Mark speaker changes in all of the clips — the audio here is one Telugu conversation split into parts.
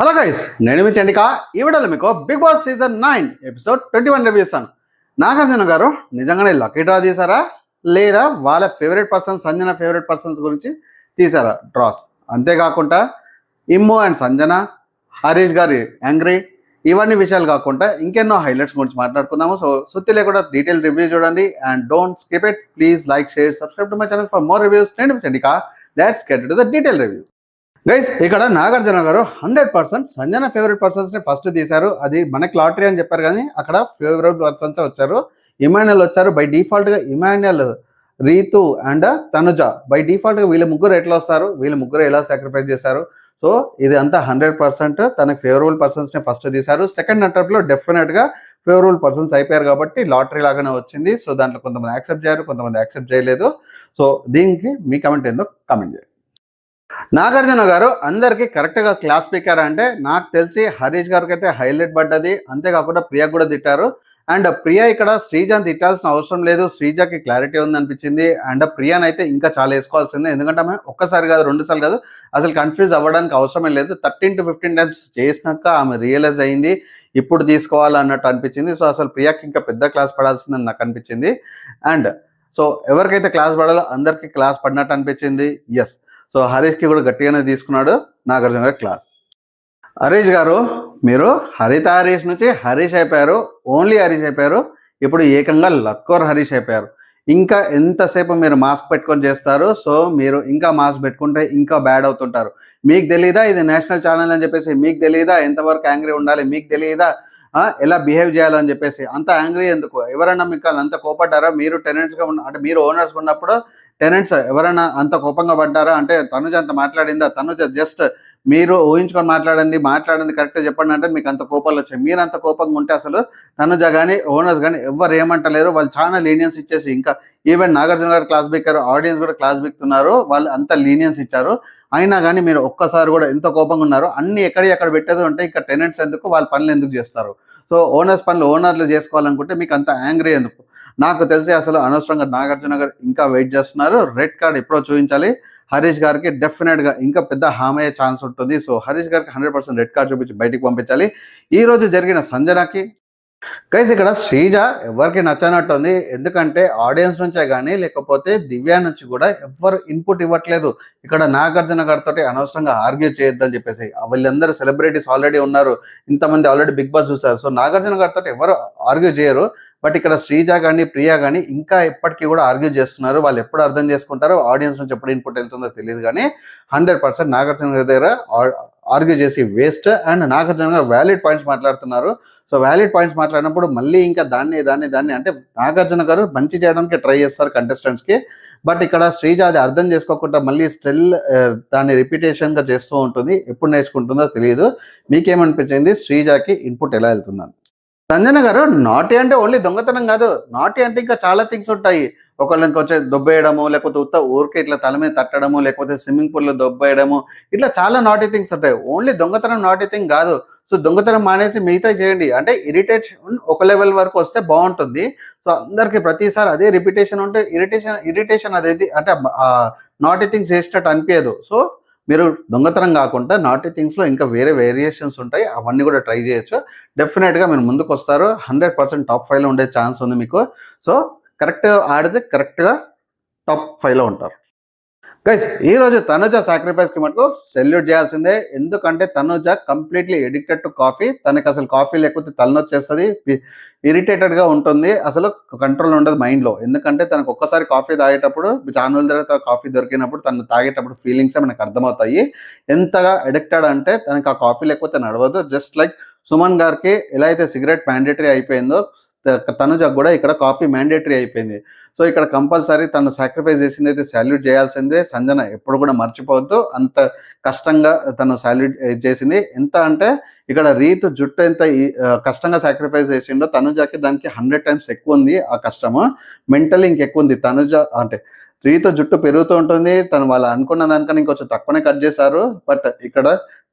Speaker 1: హలో గైస్ నేను మీ చండిక. ఈ వీడియోలో మీకు Bigg Boss season nine episode twenty one review ఇస్తాను. నాగార్జున గారు నిజంగానే లక్కీ డ్రా తీసారా? లేదా వాళ్ళ favourite persons Sanjana favourite persons గురించి తీసారా? డ్రాస్ అంతేకాకుండా ఇమ్ము అండ్ సంజన హరీష్ గారి యాంగ్రీ ఇవన్నీ విషయాలు కాకుండా ఇంకెన్నో హైలైట్స్ గురించి మాట్లాడుకుందాము. సో సుత్తి లేకుండా డీటెయిల్ రివ్యూ చూడండి. And don't skip it please like share subscribe to my channel for more reviews నేను మీ Chandika. Let's get to the detail review guys ఇక్కడ Nagarjuna garu hundred percent Sanjana favourite పర్సన్స్ని first తీశారు. అది మనకి లాటరీ అని చెప్పారు కానీ అక్కడ ఫేవరెట్ పర్సన్స్ వచ్చారు. ఇమాన్యుల్ వచ్చారు. బై డిఫాల్ట్గా Emmanuel Ritu and Tanuja. By డిఫాల్ట్గా వీళ్ళ ముగ్గురు ఎట్లా వస్తారు? వీళ్ళ ముగ్గురు ఎలా సాక్రిఫైస్ చేశారు? సో ఇది అంతా హండ్రెడ్ పర్సెంట్ తనకి ఫేవరబుల్ పర్సన్స్ని ఫస్ట్ తీశారు. సెకండ్ అటెంప్ట్లో డెఫినెట్గా ఫేవరబుల్ పర్సన్స్ అయిపోయారు కాబట్టి లాటరీ లాగానే వచ్చింది. సో దాంట్లో కొంతమంది యాక్సెప్ట్ చేయరు కొంతమంది యాక్సెప్ట్ చేయలేదు. సో దీనికి మీ కమెంట్ ఏందో కమెంట్ చేయండి. నాగార్జున గారు అందరికీ కరెక్ట్గా క్లాస్ స్పీకర్ అంటే నాకు తెలిసి హరీష్ గారికి అయితే హైలైట్ పడ్డది. అంతేకాకుండా ప్రియా కూడా తిట్టారు. అండ్ ప్రియా ఇక్కడ శ్రీజాని తిట్టాల్సిన అవసరం లేదు. శ్రీజాకి క్లారిటీ ఉంది అనిపించింది అండ్ ప్రియానైతే అయితే ఇంకా చాలా వేసుకోవాల్సింది. ఎందుకంటే ఆమె ఒక్కసారి కాదు రెండు సార్లు కాదు అసలు కన్ఫ్యూజ్ అవ్వడానికి అవసరమే లేదు. థర్టీన్ టు ఫిఫ్టీన్ టైమ్స్ చేసినాక ఆమె రియలైజ్ అయింది. ఇప్పుడు తీసుకోవాలన్నట్టు అనిపించింది. సో అసలు ప్రియాకి ఇంకా పెద్ద క్లాస్ పడాల్సిందని నాకు అనిపించింది. అండ్ సో ఎవరికైతే క్లాస్ పడాలో అందరికీ క్లాస్ పడినట్టు అనిపించింది? ఎస్ సో హరీష్కి కూడా గట్టిగానే తీసుకున్నాడు నాగార్జున గారి క్లాస్. హరీష్ గారు మీరు హరిత హరీష్ నుంచి హరీష్ అయిపోయారు ఓన్లీ హరీష్ అయిపోయారు ఇప్పుడు ఏకంగా లక్కోర్ హరీష్ అయిపోయారు. ఇంకా ఎంతసేపు మీరు మాస్క్ పెట్టుకొని చేస్తారు? సో మీరు ఇంకా మాస్క్ పెట్టుకుంటే ఇంకా బ్యాడ్ అవుతుంటారు. మీకు తెలియదా ఇది నేషనల్ ఛానల్ అని చెప్పేసి? మీకు తెలియదా ఎంతవరకు యాంగ్రీ ఉండాలి? మీకు తెలియదా ఎలా బిహేవ్ చేయాలని చెప్పేసి? అంత యాంగ్రీ ఎందుకు? ఎవరన్నా మీకు అంత కోపడ్డారా? మీరు టెనెంట్స్గా ఉన్న అంటే మీరు ఓనర్స్ ఉన్నప్పుడు టెనెంట్స్ ఎవరైనా అంత కోపంగా పడ్డారా? అంటే తనుజ అంత మాట్లాడిందా? తనుజ జస్ట్ మీరు ఊహించుకొని మాట్లాడండి మాట్లాడండి కరెక్ట్గా చెప్పండి అంటే మీకు అంత కోపాలు వచ్చాయి. మీరు అంత కోపంగా ఉంటే అసలు తనుజ కానీ ఓనర్స్ కానీ ఎవరు ఏమంటలేరు. వాళ్ళు చాలా లీనియన్స్ ఇచ్చేసి ఇంకా ఈవెన్ నాగార్జున గారు క్లాస్ బిక్కారు ఆడియన్స్ కూడా క్లాస్ బిక్తున్నారు. వాళ్ళు అంత లీనియన్స్ ఇచ్చారు. అయినా కానీ మీరు ఒక్కసారి కూడా ఎంత కోపంగా ఉన్నారు అన్ని ఎక్కడ ఎక్కడ పెట్టేది ఉంటే ఇంకా టెనెంట్స్ ఎందుకు? వాళ్ళ పనులు ఎందుకు చేస్తారు? సో ఓనర్స్ పనులు ఓనర్లు చేసుకోవాలనుకుంటే మీకు అంత యాంగ్రీ ఎందుకు? నాకు తెలిసి అసలు అనవసరంగా నాగార్జున గారు ఇంకా వెయిట్ చేస్తున్నారు. రెడ్ కార్డ్ ఎప్పుడో చూపించాలి. హరీష్ గారికి డెఫినెట్గా ఇంకా పెద్ద హామయ్యే ఛాన్స్ ఉంటుంది. సో హరీష్ గారికి హండ్రెడ్ పర్సెంట్ రెడ్ కార్డ్ చూపించి బయటికి పంపించాలి. ఈ రోజు జరిగిన సంజనకి. గైస్ ఇక్కడ శ్రీజ ఎవరికి నచ్చనట్టుంది? ఎందుకంటే ఆడియన్స్ నుంచే కానీ లేకపోతే దివ్య నుంచి కూడా ఎవరు ఇన్పుట్ ఇవ్వట్లేదు. ఇక్కడ నాగార్జున గారితో అనవసరంగా ఆర్గ్యూ చేయొద్దని చెప్పేసి వీళ్ళందరూ సెలబ్రిటీస్ ఆల్రెడీ ఉన్నారు. ఇంతమంది ఆల్రెడీ బిగ్ బాస్ చూసారు సో నాగార్జున గారితో ఎవరు ఆర్గ్యూ చేయరు. బట్ ఇక్కడ శ్రీజ కానీ ప్రియా కానీ ఇంకా ఎప్పటికీ కూడా ఆర్గ్యూ చేస్తున్నారు. వాళ్ళు ఎప్పుడు అర్థం చేసుకుంటారో ఆడియన్స్ నుంచి ఎప్పుడు ఇన్పుట్ వెళ్తుందో తెలియదు కానీ హండ్రెడ్ పర్సెంట్ నాగార్జున గారి దగ్గర ఆర్గ్యూ చేసి waste and Nagarjuna garu valid points మాట్లాడుతున్నారు. సో వ్యాలిడ్ పాయింట్స్ మాట్లాడినప్పుడు మళ్ళీ ఇంకా దాన్ని దాన్ని దాన్ని అంటే నాగార్జున గారు మంచి చేయడానికి ట్రై చేస్తారు కంటెస్టెంట్స్కి బట్ ఇక్కడ శ్రీజ అది అర్థం చేసుకోకుండా మళ్ళీ స్టిల్ దాన్ని రిపీటేషన్గా చేస్తూ ఉంటుంది. ఎప్పుడు నేర్చుకుంటుందో తెలియదు. మీకేమనిపించింది? శ్రీజకి ఇన్పుట్ ఎలా వెళ్తుందని. రంజన గారు నాటి అంటే ఓన్లీ దొంగతనం కాదు. నాటి అంటే ఇంకా చాలా థింగ్స్ ఉంటాయి. ఒకళ్ళని కొంచెం దొబ్బేయడము లేకపోతే ఉత్త ఊరికే ఇట్లా తల మీద తట్టడము లేకపోతే స్విమ్మింగ్ పూల్లో దొబ్బేయడము ఇట్లా చాలా నాటి థింగ్స్ ఉంటాయి. ఓన్లీ దొంగతనం నాటి థింగ్ కాదు. సో దొంగతనం మానేసి మిగతా చేయండి. అంటే ఇరిటేషన్ ఒక లెవెల్ వరకు వస్తే బాగుంటుంది. సో అందరికీ ప్రతిసారి అదే రిపిటేషన్ ఉంటే ఇరిటేషన్ ఇరిటేషన్ అదేది అంటే నాటి థింగ్స్ చేసినట్టు అనిపించదు సో మీరు దొంగతనం కాకుండా నాటి థింగ్స్లో ఇంకా వేరే వేరియేషన్స్ ఉంటాయి అవన్నీ కూడా ట్రై చేయొచ్చు. డెఫినెట్గా మీరు ముందుకు వస్తారు. హండ్రెడ్ పర్సెంట్ టాప్ ఫైవ్లో ఉండే ఛాన్స్ ఉంది మీకు. సో కరెక్ట్గా ఆడితే కరెక్ట్గా టాప్ ఫైవ్లో ఉంటారు. గైస్ ఈ రోజు తనుజ సాక్రిఫైస్కి మటుకు సెల్యూట్ చేయాల్సిందే. ఎందుకంటే Tanuja completely addicted to coffee తనకి అసలు కాఫీ లేకపోతే తలనొచ్చేస్తుంది ఇరిటేటెడ్గా ఉంటుంది. అసలు కంట్రోల్ ఉండదు మైండ్లో. ఎందుకంటే తనకు ఒక్కసారి కాఫీ తాగేటప్పుడు చాలా దగ్గర తర్వాత కాఫీ దొరికినప్పుడు తను తాగేటప్పుడు ఫీలింగ్స్ మనకు అర్థమవుతాయి. ఎంతగా ఎడిక్టెడ్ అంటే తనకి ఆ కాఫీ లేకపోతే నడవదు. జస్ట్ లైక్ సుమన్ గారికి ఎలా అయితే సిగరెట్ మ్యాండేటరీ అయిపోయిందో తనుజకు కూడా ఇక్కడ కాఫీ మ్యాండేటరీ అయిపోయింది. సో ఇక్కడ కంపల్సరీ తను సాక్రిఫైస్ చేసింది అయితే సాల్యూట్ చేయాల్సిందే. సంజన ఎప్పుడు కూడా మర్చిపోవద్దు. అంత కష్టంగా తను సాల్యూట్ చేసింది. ఎంత అంటే ఇక్కడ రీతు జుట్టు ఎంత కష్టంగా సాక్రిఫైస్ చేసిండో తనుజకి దానికి హండ్రెడ్ టైమ్స్ ఎక్కువ ఉంది ఆ కష్టము. మెంటల్ ఇంకెక్కువ ఉంది. తనుజ అంటే రీతో జుట్టు పెరుగుతూ ఉంటుంది. తను వాళ్ళు అనుకున్న దానికన్నా ఇంకొంచెం తక్కువనే కట్ చేశారు. బట్ ఇక్కడ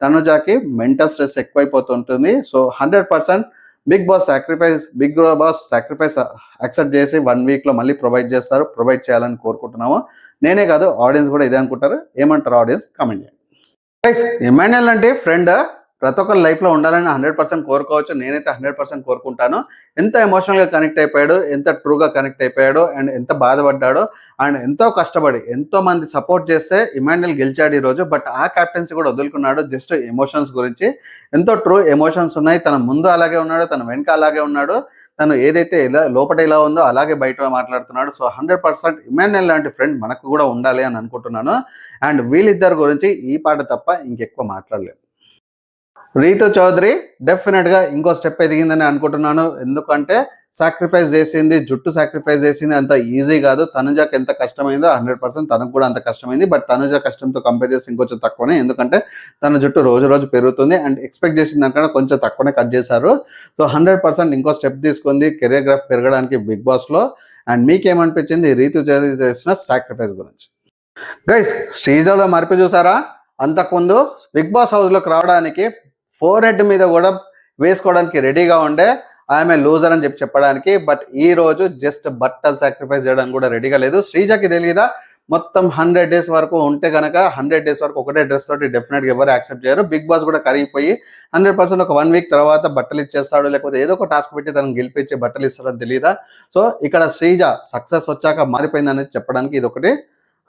Speaker 1: తనుజాకి mental stress ఎక్కువైపోతుంటుంది so hundred percent Bigg Boss sacrifice Bigg Boss sacrifice accept చేసి వన్ వీక్లో మళ్ళీ ప్రొవైడ్ చేస్తారు. ప్రొవైడ్ చేయాలని కోరుకుంటున్నాము. నేనే కాదు ఆడియన్స్ కూడా ఇదే అనుకుంటారు. ఏమంటారు ఆడియన్స్ కామెంట్ చేయండి. ఇమాన్యుల్ అంటే ఫ్రెండ్ ప్రతి ఒక్కరి లైఫ్లో ఉండాలని హండ్రెడ్ పర్సెంట్ కోరుకోవచ్చు. నేనైతే హండ్రెడ్ పర్సెంట్ కోరుకుంటాను. ఎంత ఎమోషనల్గా కనెక్ట్ అయిపోయాడు ఎంత ట్రూగా కనెక్ట్ అయిపోయాడు అండ్ ఎంత బాధపడ్డాడు అండ్ ఎంతో కష్టపడి ఎంతో మంది సపోర్ట్ చేస్తే ఇమాన్యుల్ గెలిచాడు ఈరోజు. బట్ ఆ క్యాప్టెన్సీ కూడా వదులుకున్నాడు జస్ట్ ఎమోషన్స్ గురించి. ఎంతో ట్రూ ఎమోషన్స్ ఉన్నాయి. తన ముందు అలాగే ఉన్నాడు తన వెనుక అలాగే ఉన్నాడు. తను ఏదైతే ఇలా లోపల ఇలా ఉందో అలాగే బయట మాట్లాడుతున్నాడు. సో హండ్రెడ్ పర్సెంట్ ఇమాన్యుల్ లాంటి ఫ్రెండ్ మనకు కూడా ఉండాలి అని అనుకుంటున్నాను. అండ్ వీళ్ళిద్దరి గురించి ఈ పాట తప్ప ఇంకెక్కువ మాట్లాడలేదు రీతు చౌదరి డెఫినెట్గా ఇంకో స్టెప్ ఎదిగిందని అనుకుంటున్నాను. ఎందుకంటే సాక్రిఫైస్ చేసింది జుట్టు సాక్రిఫైస్ చేసింది అంత ఈజీ కాదు. తనుజాకి ఎంత కష్టమైందో హండ్రెడ్ పర్సెంట్ తనకు కూడా అంత కష్టమైంది. బట్ తనుజా కష్టంతో కంపేర్ చేసి ఇంకొంచెం తక్కువనే. ఎందుకంటే తన జుట్టు రోజు రోజు పెరుగుతుంది అండ్ ఎక్స్పెక్ట్ చేసిన దానికన్నా కొంచెం తక్కువనే కట్ చేశారు. సో హండ్రెడ్ పర్సెంట్ ఇంకో స్టెప్ తీసుకుంది. కెరియర్ గ్రాఫ్ పెరగడానికి బిగ్ బాస్లో అండ్ మీకేమనిపించింది రీతు చౌదరి చేసిన సాక్రిఫైస్ గురించి? గైస్ శ్రీజలో మార్పు చూసారా? అంతకుముందు బిగ్ బాస్ హౌస్లోకి రావడానికి ఫోర్ హెడ్ మీద కూడా వేసుకోవడానికి రెడీగా ఉండే ఆమె లూజర్ అని చెప్పి చెప్పడానికి. బట్ ఈ రోజు జస్ట్ బట్టలు సాక్రిఫైస్ చేయడానికి కూడా రెడీగా లేదు. శ్రీజకి తెలియదా మొత్తం హండ్రెడ్ డేస్ వరకు ఉంటే కనుక హండ్రెడ్ డేస్ వరకు ఒకటే డ్రెస్ తోటి డెఫినెట్గా ఎవరు యాక్సెప్ట్ చేయరు. బిగ్ బాస్ కూడా కరిగిపోయి హండ్రెడ్ పర్సెంట్ ఒక వన్ వీక్ తర్వాత బట్టలు ఇచ్చేస్తాడు లేకపోతే ఏదో ఒక టాస్క్ పెట్టి తనను గెలిపించి బట్టలు ఇస్తాడని తెలియదా సో ఇక్కడ శ్రీజ సక్సెస్ వచ్చాక మారిపోయిందని చెప్పడానికి ఇది ఒకటి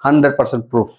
Speaker 1: హండ్రెడ్ పర్సెంట్ ప్రూఫ్